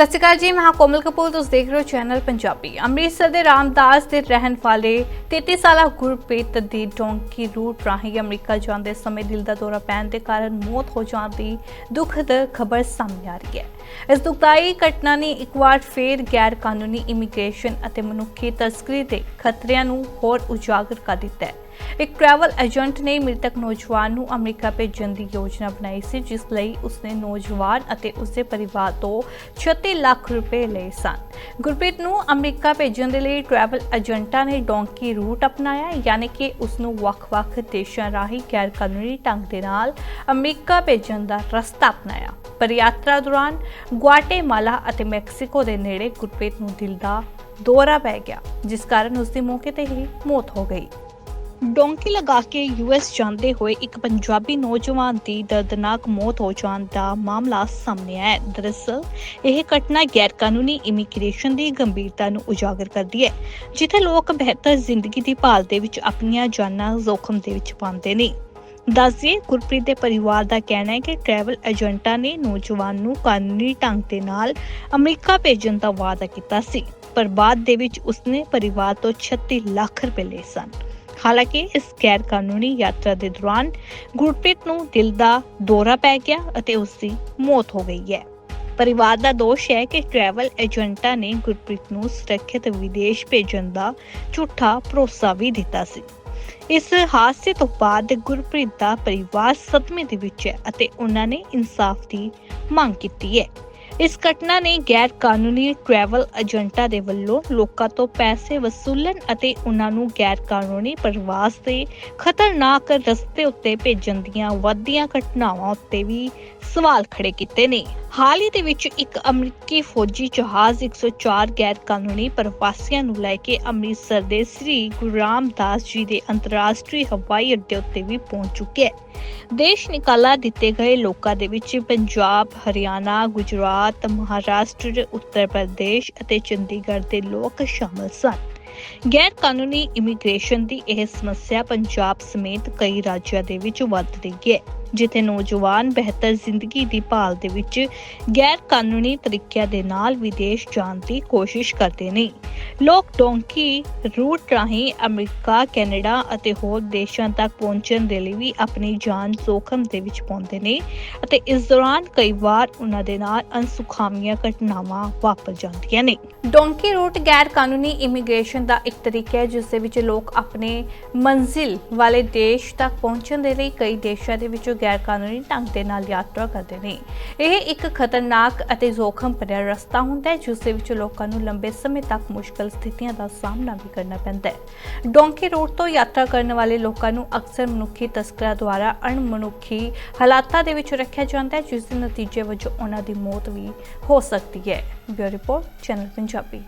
ਸਤਿ ਸ਼੍ਰੀ ਅਕਾਲ ਜੀ, ਮੈਂ ਕੋਮਲ ਕਪੂਰ, ਤੁਸੀਂ ਦੇਖ ਰਹੇ ਹੋ ਚੈਨਲ ਪੰਜਾਬੀ। ਅੰਮ੍ਰਿਤਸਰ ਦੇ ਰਾਮਦਾਸ ਦੇ ਰਹਿਣ ਵਾਲੇ 33 ਸਾਲਾ ਗੁਰਪ੍ਰੀਤ ਦੀ ਡੋਂਕੀ ਰੂਟ ਰਾਹੀਂ ਅਮਰੀਕਾ ਜਾਂਦੇ ਸਮੇਂ ਦਿਲ ਦਾ ਦੌਰਾ ਪੈਣ ਦੇ ਕਾਰਨ ਮੌਤ ਹੋ ਜਾਣ ਦੀ ਦੁਖਦ ਖਬਰ ਸਾਹਮਣੇ ਆ ਰਹੀ ਹੈ। ਇਸ ਦੁਖਦਾਈ ਘਟਨਾ ਨੇ ਇੱਕ ਵਾਰ ਫੇਰ ਗੈਰ ਕਾਨੂੰਨੀ ਇਮੀਗ੍ਰੇਸ਼ਨ ਅਤੇ ਮਨੁੱਖੀ ਤਸਕਰੀ ਦੇ ਖਤਰਿਆਂ ਨੂੰ ਹੋਰ ਉਜਾਗਰ ਕਰ ਦਿੱਤਾ ਹੈ। ਇੱਕ ਟਰੈਵਲ ਏਜੰਟ ਨੇ ਮ੍ਰਿਤਕ ਨੌਜਵਾਨ ਨੂੰ ਅਮਰੀਕਾ ਭੇਜਣ ਦੀ ਯੋਜਨਾ ਬਣਾਈ ਸੀ, ਜਿਸ ਲਈ ਉਸਨੇ ਨੌਜਵਾਨ ਅਤੇ ਉਸਦੇ ਪਰਿਵਾਰ ਤੋਂ 36 ਲੱਖ ਰੁਪਏ ਲਏ ਸਨ। ਗੁਰਪ੍ਰੀਤ ਨੂੰ ਅਮਰੀਕਾ ਭੇਜਣ ਦੇ ਲਈ ਟਰੈਵਲ ਏਜੰਟਾਂ ਨੇ ਡੋਂਕੀ ਰੂਟ ਅਪਣਾਇਆ, ਯਾਨੀ ਕਿ ਉਸ ਨੂੰ ਵੱਖ-ਵੱਖ ਦੇਸ਼ਾਂ ਰਾਹੀਂ ਗੈਰ ਕਾਨੂੰਨੀ ਢੰਗ ਦੇ ਨਾਲ ਅਮਰੀਕਾ ਭੇਜਣ ਦਾ ਰਸਤਾ ਅਪਣਾਇਆ। ਪਰ ਯਾਤਰਾ ਦੌਰਾਨ ਗੁਆਟੇਮਾਲਾ ਅਤੇ ਮੈਕਸੀਕੋ ਦੇ ਨੇੜੇ ਗੁਰਪ੍ਰੀਤ ਨੂੰ ਦਿਲ ਦਾ ਦੌਰਾ ਪੈ ਗਿਆ, ਜਿਸ ਕਾਰਨ ਉਸ ਦੀ ਮੌਕੇ ਤੇ ਹੀ ਮੌਤ ਹੋ ਗਈ। ਡੋਂਕੀ ਲਗਾ ਕੇ ਯੂਐਸ ਜਾਂਦੇ ਹੋਏ ਇੱਕ ਪੰਜਾਬੀ ਨੌਜਵਾਨ ਦੀ ਦਰਦਨਾਕ ਮੌਤ ਹੋ ਜਾਣ ਦਾ ਮਾਮਲਾ ਸਾਹਮਣੇ ਆਇਆ ਹੈ। ਦਰਅਸਲ, ਇਹ ਘਟਨਾ ਗੈਰ ਕਾਨੂੰਨੀ ਇਮੀਗ੍ਰੇਸ਼ਨ ਦੀ ਗੰਭੀਰਤਾ ਨੂੰ ਉਜਾਗਰ ਕਰਦੀ ਹੈ, ਜਿੱਥੇ ਲੋਕ ਬਿਹਤਰ ਜ਼ਿੰਦਗੀ ਦੀ ਭਾਲ ਦੇ ਵਿੱਚ ਆਪਣੀਆਂ ਜਾਨਾਂ ਜ਼ੋਖਮ ਦੇ ਵਿੱਚ ਪਾਉਂਦੇ ਨੇ ਦੱਸਦੀਏ, ਗੁਰਪ੍ਰੀਤ ਦੇ ਪਰਿਵਾਰ ਦਾ ਕਹਿਣਾ ਹੈ ਕਿ ਟਰੈਵਲ ਏਜੰਟਾਂ ਨੇ ਨੌਜਵਾਨ ਨੂੰ ਕਾਨੂੰਨੀ ਢੰਗ ਦੇ ਨਾਲ ਅਮਰੀਕਾ ਭੇਜਣ ਦਾ ਵਾਅਦਾ ਕੀਤਾ ਸੀ, ਪਰ ਬਾਅਦ ਦੇ ਵਿੱਚ ਉਸਨੇ ਪਰਿਵਾਰ ਤੋਂ 36 ਲੱਖ ਰੁਪਏ ਲਏ ਸਨ ਹਾਲਾਂਕਿ ਇਸ ਗੈਰ ਕਾਨੂੰਨੀ ਯਾਤਰਾ ਦੇ ਦੌਰਾਨ ਗੁਰਪ੍ਰੀਤ ਨੂੰ ਦਿਲ ਦਾ ਦੌਰਾ ਪੈ ਗਿਆ ਅਤੇ ਉਸ ਦੀ ਮੌਤ ਹੋ ਗਈ ਹੈ। ਪਰਿਵਾਰ ਦਾ ਦੋਸ਼ ਹੈ ਕਿ ਟਰੈਵਲ ਏਜੰਟਾਂ ਨੇ ਗੁਰਪ੍ਰੀਤ ਨੂੰ ਸੁਰੱਖਿਅਤ ਵਿਦੇਸ਼ ਭੇਜਣ ਦਾ ਝੂਠਾ ਭਰੋਸਾ ਵੀ ਦਿੱਤਾ ਸੀ। ਇਸ ਹਾਦਸੇ ਤੋਂ ਬਾਅਦ ਗੁਰਪ੍ਰੀਤ ਦਾ ਪਰਿਵਾਰ ਸਦਮੇ ਦੇ ਵਿੱਚ ਹੈ ਅਤੇ ਉਹਨਾਂ ਨੇ ਇਨਸਾਫ ਦੀ ਮੰਗ ਕੀਤੀ ਹੈ। ਇਸ ਘਟਨਾ ਨੇ ਗੈਰ ਕਾਨੂੰਨੀ ਟਰੈਵਲ ਏਜੰਟਾਂ ਦੇ ਵੱਲੋਂ ਲੋਕਾਂ ਤੋਂ ਪੈਸੇ ਵਸੂਲਣ ਅਤੇ ਉਹਨਾਂ ਨੂੰ ਗੈਰ ਕਾਨੂੰਨੀ ਪ੍ਰਵਾਸ ਦੇ ਖਤਰਨਾਕ ਰਸਤੇ ਉੱਤੇ ਭੇਜਣ ਦੀਆਂ ਵੱਧਦੀਆਂ ਘਟਨਾਵਾਂ ਉੱਤੇ ਵੀ ਸਵਾਲ ਖੜੇ ਕੀਤੇ ਨੇ। ਹਾਲ ਹੀ ਦੇ ਵਿੱਚ ਇੱਕ ਅਮਰੀਕੀ ਫੌਜੀ ਜਹਾਜ਼ 104 ਗੈਰ ਕਾਨੂੰਨੀ ਪ੍ਰਵਾਸੀਆਂ ਨੂੰ ਲੈ ਕੇ ਅੰਮ੍ਰਿਤਸਰ ਦੇ ਸ੍ਰੀ ਗੁਰੂ ਰਾਮਦਾਸ ਜੀ ਦੇ ਅੰਤਰਰਾਸ਼ਟਰੀ ਹਵਾਈ ਅੱਡੇ ਉੱਤੇ ਵੀ ਪਹੁੰਚ ਚੁੱਕਿਆ ਹੈ। ਦੇਸ਼ ਨਿਕਾਲਾ ਦਿੱਤੇ ਗਏ ਲੋਕਾਂ ਦੇ ਵਿੱਚ ਪੰਜਾਬ, ਹਰਿਆਣਾ, ਗੁਜਰਾਤ, ਮਹਾਰਾਸ਼ਟਰ, ਉੱਤਰ ਪ੍ਰਦੇਸ਼ ਅਤੇ ਚੰਡੀਗੜ੍ਹ ਦੇ ਲੋਕ ਸ਼ਾਮਲ ਸਨ। ਗੈਰ ਕਾਨੂੰਨੀ ਇਮੀਗ੍ਰੇਸ਼ਨ ਦੀ ਇਹ ਸਮੱਸਿਆ ਪੰਜਾਬ ਸਮੇਤ ਕਈ ਰਾਜਾਂ ਦੇ ਵਿੱਚ ਵੱਧ ਰਹੀ ਹੈ ਜਿੱਥੇ ਨੌਜਵਾਨ ਬਿਹਤਰ ਜ਼ਿੰਦਗੀ ਦੀ ਭਾਲ ਦੇ ਵਿੱਚ ਗੈਰ ਕਾਨੂੰਨੀ ਤਰੀਕਿਆਂ ਦੇ ਨਾਲ ਵਿਦੇਸ਼ ਜਾਣ ਦੀ ਕੋਸ਼ਿਸ਼ ਕਰਦੇ ਨੇ। ਲੋਕ ਡੋਂਕੀ ਰੂਟ ਰਾਹੀਂ ਅਮਰੀਕਾ, ਕੈਨੇਡਾ ਅਤੇ ਹੋਰ ਦੇਸ਼ਾਂ ਤੱਕ ਪਹੁੰਚਣ ਦੇ ਲਈ ਵੀ ਆਪਣੀ ਜਾਨ ਜ਼ੋਖਮ ਦੇ ਵਿੱਚ ਪਾਉਂਦੇ ਨੇ ਅਤੇ ਇਸ ਦੌਰਾਨ ਕਈ ਵਾਰ ਉਹਨਾਂ ਦੇ ਨਾਲ ਅਨਸੁਖਾਵੀਆਂ ਘਟਨਾਵਾਂ ਵਾਪਰ ਜਾਂਦੀਆਂ ਨੇ। ਡੋਂਕੀ ਰੂਟ ਗੈਰ ਕਾਨੂੰਨੀ ਇਮੀਗ੍ਰੇਸ਼ਨ ਦਾ ਇੱਕ ਤਰੀਕਾ ਹੈ ਜਿਸ ਦੇ ਵਿੱਚ ਲੋਕ ਆਪਣੇ ਮੰਜ਼ਿਲ ਵਾਲੇ ਦੇਸ਼ ਤੱਕ ਪਹੁੰਚਣ ਦੇ ਲਈ ਕਈ ਦੇਸ਼ਾਂ ਦੇ ਵਿੱਚੋਂ ਗੈਰਕਾਨੂੰਨੀ ਢੰਗ ਦੇ ਨਾਲ ਯਾਤਰਾ ਕਰਦੇ ਨੇ। ਇਹ ਇੱਕ ਖਤਰਨਾਕ ਅਤੇ ਜ਼ੋਖਮ ਭਰਿਆ ਰਸਤਾ ਹੁੰਦਾ ਹੈ, ਜਿਸ ਦੇ ਵਿੱਚ ਲੋਕਾਂ ਨੂੰ ਲੰਬੇ ਸਮੇਂ ਤੱਕ ਮੁਸ਼ਕਲ ਸਥਿਤੀਆਂ ਦਾ ਸਾਹਮਣਾ ਵੀ ਕਰਨਾ ਪੈਂਦਾ ਹੈ। ਡੋਂਕੀ ਰੂਟ ਤੋਂ ਯਾਤਰਾ ਕਰਨ ਵਾਲੇ ਲੋਕਾਂ ਨੂੰ ਅਕਸਰ ਮਨੁੱਖੀ ਤਸਕਰਾਂ ਦੁਆਰਾ ਅਣਮਨੁੱਖੀ ਹਾਲਾਤਾਂ ਦੇ ਵਿੱਚ ਰੱਖਿਆ ਜਾਂਦਾ ਹੈ, ਜਿਸ ਦੇ ਨਤੀਜੇ ਵਜੋਂ ਉਹਨਾਂ ਦੀ ਮੌਤ ਵੀ ਹੋ ਸਕਦੀ ਹੈ। Bureau report, channel Punjabi.